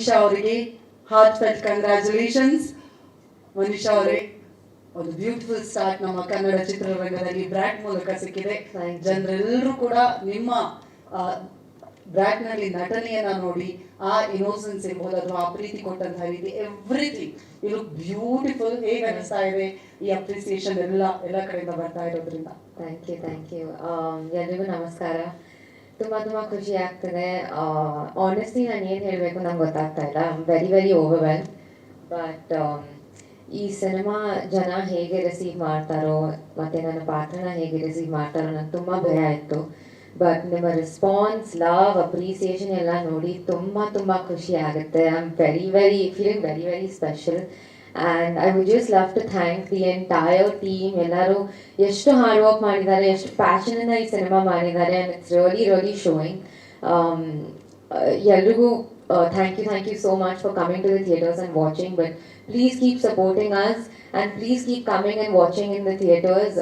ಮನೀಷಾ ಅವರಿಗೆ heartfelt congratulations Manisha ಅವರೇ ಒಂದು ಬ್ಯೂಟಿಫುಲ್ ಸ್ಟಾರ್ಟ್ ನಮ್ಮ ಕನ್ನಡ ಚಿತ್ರರಂಗದಲ್ಲಿ ಬ್ರ್ಯಾಕ್ ಮೂಲಕ ಸಿಕ್ಕಿದೆ. ಜನರೆಲ್ಲರೂ ಕೂಡ ನಿಮ್ಮ ಬ್ರ್ಯಾಕ್ನಲ್ಲಿ ನಟನೆಯನ್ನ ನೋಡಿ ಆ ಇನೋಸೆನ್ಸ್ ಇರ್ಬೋದು ಅಥವಾ ಆ ಪ್ರೀತಿ ಕೊಟ್ಟಂತಹ ರೀತಿ ಎವ್ರಿಥಿಂಗ್ ಇದು ಬ್ಯೂಟಿಫುಲ್ ಹೇಗೆ ಅನಿಸ್ತಾ ಇದೆ ಈ ಅಪ್ರಿಸಿಯೇಷನ್ ಎಲ್ಲ ಎಲ್ಲ ಕಡೆಯಿಂದ ಬರ್ತಾ ಇರೋದ್ರಿಂದ. ಥ್ಯಾಂಕ್ ಯು ಥ್ಯಾಂಕ್ ಯು ಎಲ್ರಿಗೂ ನಮಸ್ಕಾರ. ತುಂಬ ತುಂಬ ಖುಷಿ ಆಗ್ತದೆ. ಆನೆಸ್ಟ್ಲಿ ನಾನು ಏನು ಹೇಳಬೇಕು ನಂಗೆ ಗೊತ್ತಾಗ್ತಾ ಇಲ್ಲ. ವೆರಿ ವೆರಿ ಓವರ್ವೆಲ್ ಬಟ್ ಈ ಸಿನಿಮಾ ಜನ ಹೇಗೆ ರಿಸೀವ್ ಮಾಡ್ತಾರೋ, ಮತ್ತು ನನ್ನ ಪಾತ್ರನ ಹೇಗೆ ರಿಸೀವ್ ಮಾಡ್ತಾರೋ ನಂಗೆ ತುಂಬ ಭಯ ಇತ್ತು ಬಟ್ ನಿಮ್ಮ ರೆಸ್ಪಾನ್ಸ್ ಲವ್ ಅಪ್ರಿಸಿಯೇಷನ್ ಎಲ್ಲ ನೋಡಿ ತುಂಬ ತುಂಬ ಖುಷಿ ಆಗುತ್ತೆ. I am very very feeling very very special and I would just love to thank the entire team ಎಲ್ಲರೂ ಎಷ್ಟು ಹಾರ್ಡ್ ವರ್ಕ್ ಮಾಡಿದ್ದಾರೆ ಎಷ್ಟು ಪ್ಯಾಷನಿಂದ ಈ ಸಿನಿಮಾ ಮಾಡಿದ್ದಾರೆ and it's really really showing Um, ಎಲ್ರಿಗೂ thank you thank you so much for coming to the theatres and watching but please keep supporting us and please keep coming and watching in the theatres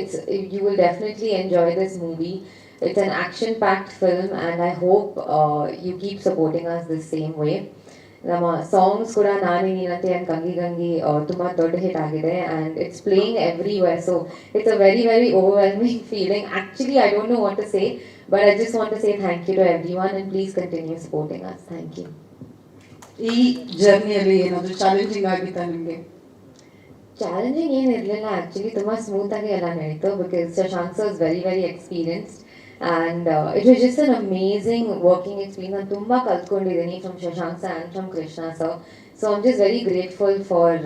it's you will definitely enjoy this movie It's an action-packed film, and I hope uh, you keep supporting us the same way. ನಮ್ಮ songs ಕೂಡ ನಾನೇ ನೀನಂತೆ and Gangi Gangi ತುಂಬಾ ದೊಡ್ಡ hit ಆಗಿದೆ and it's playing everywhere so it's a very very overwhelming feeling actually I don't know what to say but I just want to say thank you to everyone and please continue supporting us thank you ಈ ಜರ್ನಿಯಲ್ಲಿ ಏನಾದರೂ challenging ಆಗಿತ್ತಾ ನಿಮಗೆ? Challenging ಏನು ಇರಲಿಲ್ಲ actually ತುಂಬ ಸ್ಮೂತಾಗಿ ಎಲ್ಲ ನಡೀತು because Shashank sir is very very experienced and it was just an amazing working experience ನಾನು ತುಂಬ ಕಲ್ತ್ಕೊಂಡಿದ್ದೀನಿ from Shashank sir and from Krishna sir so I'm just very grateful for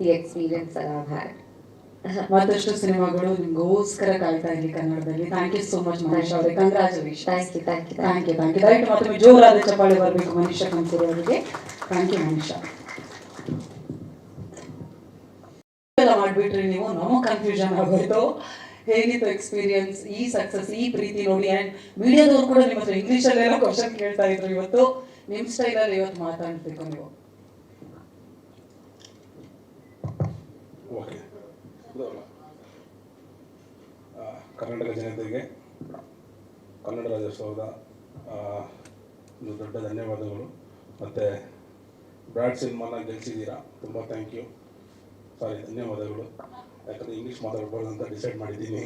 the experience I have had ಮತ್ತಷ್ಟು ಸಿನಿಮಾಗಳು ನಿಮ್ಗೋಸ್ಕರ ಕಾಯ್ತಾ ಇರಲಿ ಕನ್ನಡದಲ್ಲಿ. Thank you so much Manish ಅವರೇ. Congratulation thank you thank you thank you thank you ದಯವಿಟ್ಟು ಮತ್ತೊಮ್ಮೆ ಜೋರಾದ ಚಪ್ಪಾಳೆ ಬರಬೇಕು ಮನೀಷ ಕಂಕೂರು ಅವರಿಗೆ. Thank you Manisha. ಮಾಡಿಬಿಟ್ರಿ ನೀವು. ನಮ್ಮ ಕನ್ಫ್ಯೂಷನ್ ಆಗೋಯ್ತು. ಹೇಗಿತ್ತು ಎಕ್ಸ್ಪೀರಿಯನ್ಸ್ ಈ ಸಕ್ಸಸ್ ಈ ಪ್ರೀತಿ ನೋಡಿ ಆ್ಯಂಡ್ ಮೀಡಿಯಾದವ್ರು ಕೂಡ ನಿಮ್ಮ ಹತ್ರ ಇಂಗ್ಲೀಷಲ್ಲೆಲ್ಲ ಕ್ವಶನ್ ಕೇಳ್ತಾ ಇದ್ರು ಇವತ್ತು. ನಿಮ್ಮ ಸ್ಟೈಲಲ್ಲಿ ಇವತ್ತು ಮಾತಾಡ್ಬೇಕು ನೀವು. ಓಕೆ ಕರ್ನಾಟಕ ಜನತೆಗೆ ಕನ್ನಡ ರಾಜ್ಯೋತ್ಸವದ ಒಂದು ದೊಡ್ಡ ಧನ್ಯವಾದಗಳು. ಮತ್ತು ಬ್ರಾಡ್ ಸಿನಿಮಾನ ಗೆಲ್ಸಿದ್ದೀರಾ? ತುಂಬ ಥ್ಯಾಂಕ್ ಯು ಸಾರಿ, ಧನ್ಯವಾದಗಳು. ಯಾಕಂದರೆ ಇಂಗ್ಲೀಷ್ ಮಾತಾಡ್ಬಾರ್ದು ಅಂತ ಡಿಸೈಡ್ ಮಾಡಿದ್ದೀನಿ.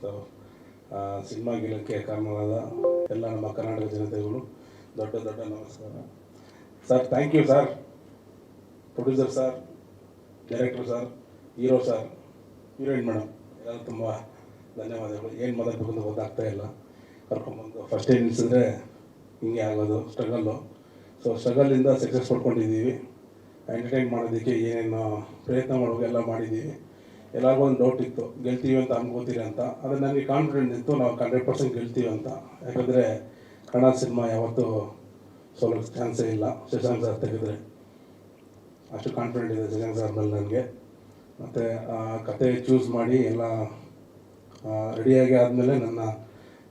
ಸೊ ಸಿನಿಮಾ ಗೆಲ್ಲಕ್ಕೆ ಕಾರಣವಾದ ಎಲ್ಲ ನಮ್ಮ ಕರ್ನಾಟಕ ಜನತೆಗಳು ದೊಡ್ಡ ದೊಡ್ಡ ನಮಸ್ಕಾರ. Sir thank you sir producer sir director sir hero sir heroine madam ಎಲ್ಲ ತುಂಬ ಧನ್ಯವಾದಗಳು. ಏನು ಮಾತಾಡಬೇಕು ಅಂತ ಗೊತ್ತಾಗ್ತಾ ಇಲ್ಲ. ಕರ್ಕೊಂಬಂದು ಫಸ್ಟ್ ಏನು ನಿಲ್ಸಿದ್ರೆ ಹಿಂಗೆ ಆಗೋದು ಸ್ಟ್ರಗಲ್ಲು ಸೊ ಸ್ಟ್ರಗಲಿಂದ ಸಕ್ಸಸ್ ಪಡ್ಕೊಂಡಿದ್ದೀವಿ. ಎಂಟರ್ಟೈನ್ ಮಾಡೋದಕ್ಕೆ ಏನೇನು ಪ್ರಯತ್ನ ಮಾಡೋದೆಲ್ಲ ಮಾಡಿದ್ದೀವಿ. ಎಲ್ಲರಿಗೂ ಒಂದು ಡೌಟ್ ಇತ್ತು, ಗೆಲ್ತೀವಿ ಅಂತ ಅನ್ಕೋತೀರಿ ಅಂತ. ಅದು ನನಗೆ ಕಾನ್ಫಿಡೆಂಟ್ ಇತ್ತು, ನಾವು ಹಂಡ್ರೆಡ್ ಪರ್ಸೆಂಟ್ ಗೆಲ್ತೀವಿ ಅಂತ. ಯಾಕಂದರೆ ಕನ್ನಡ ಸಿನಿಮಾ ಯಾವತ್ತೂ ಸೋಲೋಕ್ಕೆ ಚಾನ್ಸೇ ಇಲ್ಲ, ಶಶಾಂಕ್ ಸರ್ ತೆಗೆದ್ರೆ. ಅಷ್ಟು ಕಾನ್ಫಿಡೆಂಟ್ ಇದೆ ಶಶಾಂಕ್ ಸರ್ ಮೇಲೆ ನನಗೆ. ಮತ್ತು ಕತೆ ಚೂಸ್ ಮಾಡಿ ಎಲ್ಲ ರೆಡಿಯಾಗಿ ಆದಮೇಲೆ ನನ್ನ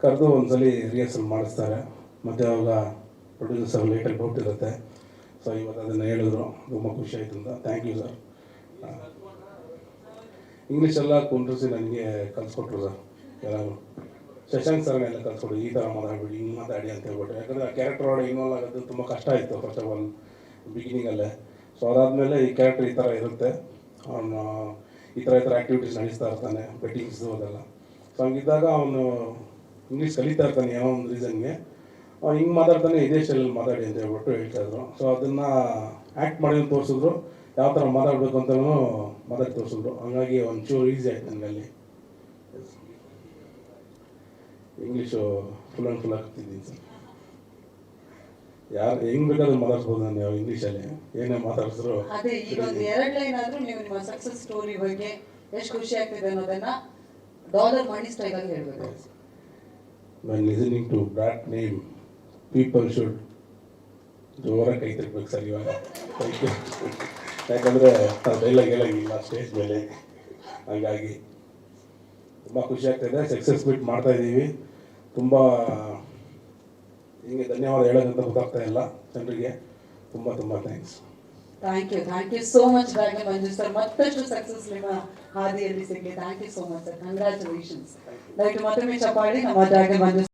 ಕರೆದು ಒಂದ್ಸಲಿ ರಿಹರ್ಸಲ್ ಮಾಡಿಸ್ತಾರೆ. ಮತ್ತು ಅವಾಗ ಪ್ರೊಡ್ಯೂಸರ್ ಲೇಟಾಗಿ ಡೌಟ್ ಇರುತ್ತೆ ಸೊ ಇವತ್ತು ಅದನ್ನು ಹೇಳಿದ್ರು. ತುಂಬ ಖುಷಿ ಆಯಿತು ಅಂತ. ಥ್ಯಾಂಕ್ ಯು ಸರ್ ಇಂಗ್ಲೀಷೆಲ್ಲ ಕುಂಡ್ರಿಸಿ ನನಗೆ ಕಲಿಸ್ಕೊಟ್ರು ಸರ್ ಎಲ್ಲರೂ. ಶಶಾಂಕ್ ಸರ್ನೆಲ್ಲ ಕಲಿಸ್ಕೊಟ್ರು. ಈ ಥರ ಮಾತಾಡ್ಬಿಡಿ, ಹಿಂಗೆ ಮಾತಾಡಿ ಅಂತ ಹೇಳ್ಬಿಟ್ಟು ಯಾಕಂದರೆ ಆ ಕ್ಯಾರೆಕ್ಟರ್ ಒಳಗೆ ಇನ್ವಾಲ್ವ್ ಆಗೋದು ತುಂಬ ಕಷ್ಟ ಆಯಿತು ಫಸ್ಟ್ ಆಫ್ ಆಲ್ ಬಿಗಿನಿಂಗಲ್ಲೇ ಸೊ ಅದಾದಮೇಲೆ ಈ ಕ್ಯಾರೆಕ್ಟರ್ ಈ ಥರ ಇರುತ್ತೆ. ಅವನು ಈ ಥರ ಈ ಥರ ಆ್ಯಕ್ಟಿವಿಟೀಸ್ ನಡೆಸ್ತಾ ಇರ್ತಾನೆ ಬೆಟ್ಟಿಂಗ್ಸು ಅದೆಲ್ಲ. ಸೊ ಹಂಗಿದ್ದಾಗ ಅವನು ಇಂಗ್ಲೀಷ್ ಕಲಿತಾ ಇರ್ತಾನೆ ಏನೋ ಒಂದು ರೀಸನ್ಗೆ ಹಿಂಗೆ ಮಾತಾಡ್ತಾನೆ ಇದೇ ಸ್ಟೈಲಲ್ಲಿ ಮಾತಾಡಿ ಅಂತ ಹೇಳ್ಬಿಟ್ಟು ಹೇಳ್ತಾ ಇದ್ರು. ಸೊ ಅದನ್ನು ಆ್ಯಕ್ಟ್ ಮಾಡಿ ತೋರಿಸಿದ್ರು. ಯಾವ ಥರ ಮಾತಾಡಬೇಕು ಅಂತಲೂ ಮಾತಾಡಿ ತೋರಿಸಿದ್ರು. ಹಂಗಾಗಿ ಒಂಚೂರು ಈಸಿ ಆಯ್ತು ನನಗೆ ಅಲ್ಲಿ. ಇಂಗ್ಲೀಷು ಫುಲ್ ಆ್ಯಂಡ್ ಫುಲ್ ಆಗ್ತಿದ್ದೀನಿ ಸರ್ ಯಾರು ಹೆಂಗ್ ಬೇಕಾದ್ರೂ ಮಾತಾಡ್ಬೋದು ನಾನು ಇಂಗ್ಲೀಷಲ್ಲಿ ಏನೇ ಮಾತಾಡಿದ್ರು ಅದೇ ಈಗ ಒಂದು ಎರಡು ಲೈನ್ ಆದ್ರೂ ನೀವು ನಿಮ್ಮ ಸಕ್ಸಸ್ ಸ್ಟೋರಿ ಬಗ್ಗೆ ಎಷ್ಟು ಖುಷಿ ಆಗ್ತಿದೆ ಅನ್ನೋದನ್ನ ಡಾಲರ್ ಮಣಿ ಸ್ಟೈಲ್ ಅಲ್ಲಿ ಹೇಳ್ಬೇಕು. When listening to bat name people should ಜೋರಾಗಿ ಕೈ ತಿರ್ಬೇಕು ಸರ್ ಇವಾಗ. Thank you. ಯಾಕಂದರೆ ಡೈಲಾಗ್ ಹೇಳಂಗಿಲ್ಲ ಸ್ಟೇಜ್ ಮೇಲೆ. ಹಾಗಾಗಿ ತುಂಬ ಖುಷಿ ಆಗ್ತಾಯಿದೆ ಸಕ್ಸಸ್ ಮೀಟ್ ಮಾಡ್ತಾ ಇದ್ದೀವಿ. ತುಂಬ ಹಿಂಗೆ ಧನ್ಯವಾದ ಹೇಳೋದಂತ ಗೊತ್ತಾಗ್ತಾ ಇಲ್ಲ ಜನರಿಗೆ. ತುಂಬ ತುಂಬ thanks thank you thank you so much Bhagya Manju sir ಮತ್ತಷ್ಟು ಸಕ್ಸಸ್ ನಿಮ್ಮ ಹಾದಿಯಲ್ಲಿ ಸಿಗಲಿ. Thank you so much sir congratulations ದಯವಿಟ್ಟು ಮತ್ತೊಮ್ಮೆ ಚಪ್ಪಾಡಿ ನಮ್ಮ ಜಾಗೆ ಮಂಜು